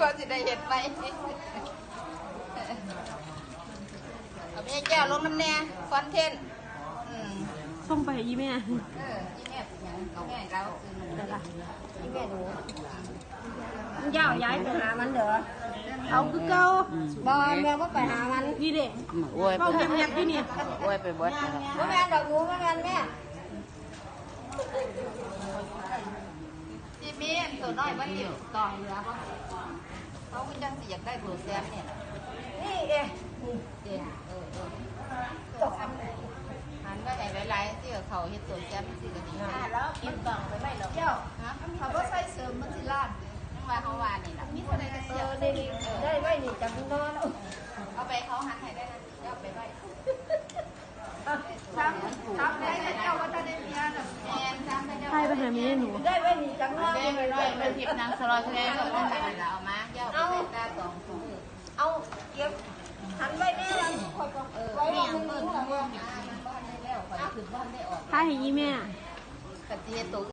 ก็สิได้เห็ดไปเอาไปแก้วลงน้ำแน่คอนเทนต์อืมส่งไปให้อีแม่เออที่แม่เป็นหยังเอาแม่เราคือมันเด้อล่ะที่แม่ดูเจ้าย้ายไปหามันเด้อ เอาคือเก่าบ่แม่ว่าไปหามันนี่เด็กอวยไปเฝ้าเงียบๆที่นี่อวยไปเบดนะครับว่าแม่ดอกงูว่าแม่แม่ที่มีอันตัวน้อยมันอยู่ต่อเหลือบ่เขาก็จังสิอยากได้โปรแซมเนี่ยนี่เอ๊ะเดี๋ยวเออเออหันไปไหนหลายๆที่เขาเฮ็ดตัวแซมสิก็ดีอ่าแล้วกินกล่องไปไม่หรอกเจ้าฮะเขาบ่ใส่เสริมมัน ได้ไว้นี่จับนอนแล้วเอาไปเขาหันให้ได้นะเอาไปไว้ทำทำได้เจ้าว่าจะได้เมียน่ะแม่นทำให้เจ้าใครไปหาแม่หนูได้ไว้นี่จับนอนเด้น้อยเป็นทิพนางสลอยแท้ก็ได้แล้วเอามาเจ้าไปตาสองถุงเอาเก็บหันไว้แน่แล้วคอยก็เออไว้แม่ว่ามึงเปิรู้ดหรอทำงานมันบ้านได้แล้วขอคือบ้านได้ออกใครให้อีแม่กะเจียตัว